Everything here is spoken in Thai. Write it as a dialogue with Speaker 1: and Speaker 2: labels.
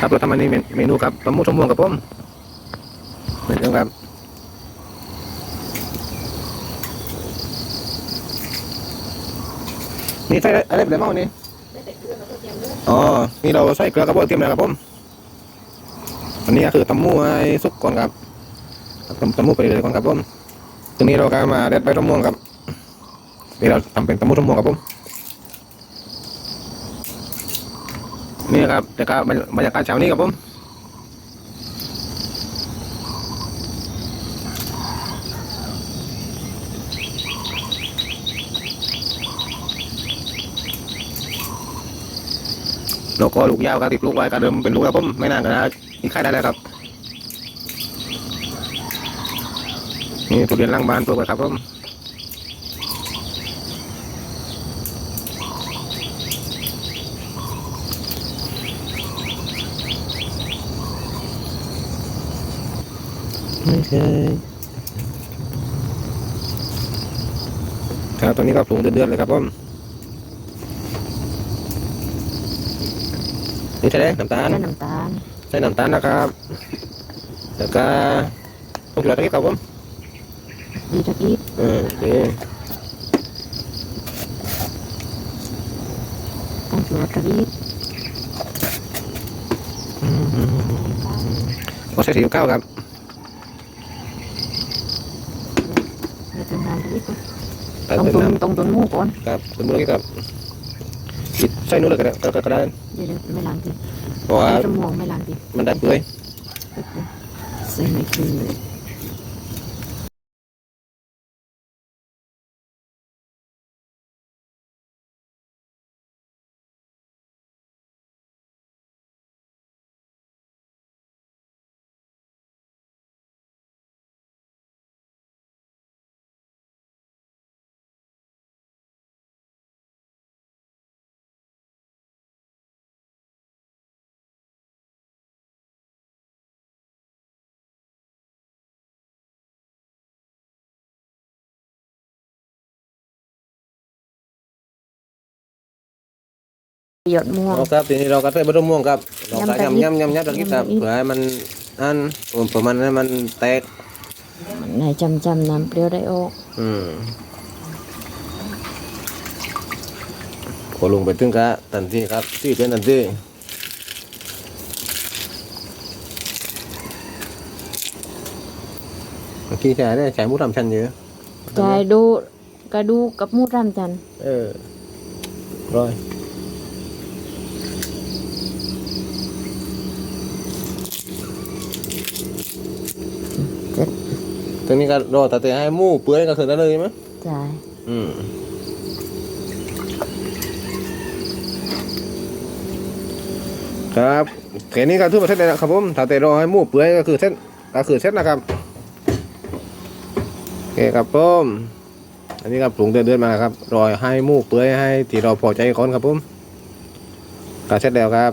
Speaker 1: ครับเราทำอันนี้เมนูครับตำมูชมม่วงกับผมเหมือนกันครับนี่ใส่อะไรแบบบ้างวันนี้อ๋อ นี่เราใส่เกลือกระบกเตรียมแล้วครับผมอันนี้คือตำมูให้สุกก่อนครับตำตำมูไปเลยก่อนครับผมทีนี้เราก็มาเด็ดใบชมม่วงครับนี่เราทำเป็นตำมูชมม่วงครับผม นี่ครับแต่ก็บรรยากาศเช้านี้ครับผมแล้วก็ลูกยาวก็ติดลูกไว้ก็เดิมเป็นลูกครับผมไม่นานก็นะกินข้าวได้แล้วครับนี่ทุเรียนล่างบานปลูกไว้ครับผม ไม่ใช่ครับตอนนี้ก็ปรุงเดือดๆเลยครับผมนี่ใช่ไหมน้ำตาล
Speaker 2: ใส่น้ำตาล
Speaker 1: ใส่น้ำตาลนะครับแล้วก็ต้องเกลือตะกี้ครับผม
Speaker 2: ดีตะกี้
Speaker 1: เออโอเค
Speaker 2: ต้องชูรสตะกี้
Speaker 1: ก็ใส่สีข้าวครับ
Speaker 2: เดี๋ยวเป็นน้ำ ตะกี้ก่อน
Speaker 1: ใส่
Speaker 2: ต้อง
Speaker 1: เป็น
Speaker 2: ตุน
Speaker 1: น้
Speaker 2: ต้องตุนหมูก่อนำ
Speaker 1: ครับเป็นมือกี้ครับปิดใส่นู่นเลยก็ได้ก็ก็ก็ได้
Speaker 2: เดี๋ยวเดี๋ยวไม่ล้างที
Speaker 1: เพราะว่า
Speaker 2: จะมองไม่ล้างที
Speaker 1: มันได้เปื่อย
Speaker 2: ใส่ไม่คือเลย หยดม่วง
Speaker 1: เอาครับทีนี้เราก็ใส่บะหมี่ม่วงครับเราก็
Speaker 2: ยำตะกี้
Speaker 1: ยำยำยำยำตะกี้ครับ
Speaker 2: ยำตะกี้
Speaker 1: เพื่อให้มันอันประมาณให้มันแตก
Speaker 2: ในจำจำน้ำเปรี้ยวได้ออก
Speaker 1: อืมพอลงไปถึงก็ทันทีครับที่เป็นทันทีเมื่อกี้ใช้เนี่ยใช้หมูทำชันเยอะ
Speaker 2: ใจดูกระดูกกับหมูรำจัน
Speaker 1: เออร้อย
Speaker 2: เสร็จ
Speaker 1: ตอนนี้ก็รอแต่ให้หมูเปื่อยก็คือได้เลยไหม
Speaker 2: ใจ
Speaker 1: อืมครับแค่นี้ก็ถือว่าเสร็จแล้วนะครับผมถ้าแต่รอให้หมูเปื่อยก็คือเส้นก็คือเส้นนะครับโอเคครับผมอันนี้ก็ปรุงเดือดๆมาครับรอให้หมูเปื่อยให้ที่เราพอใจก่อนครับผมก็เสร็จแล้วครับ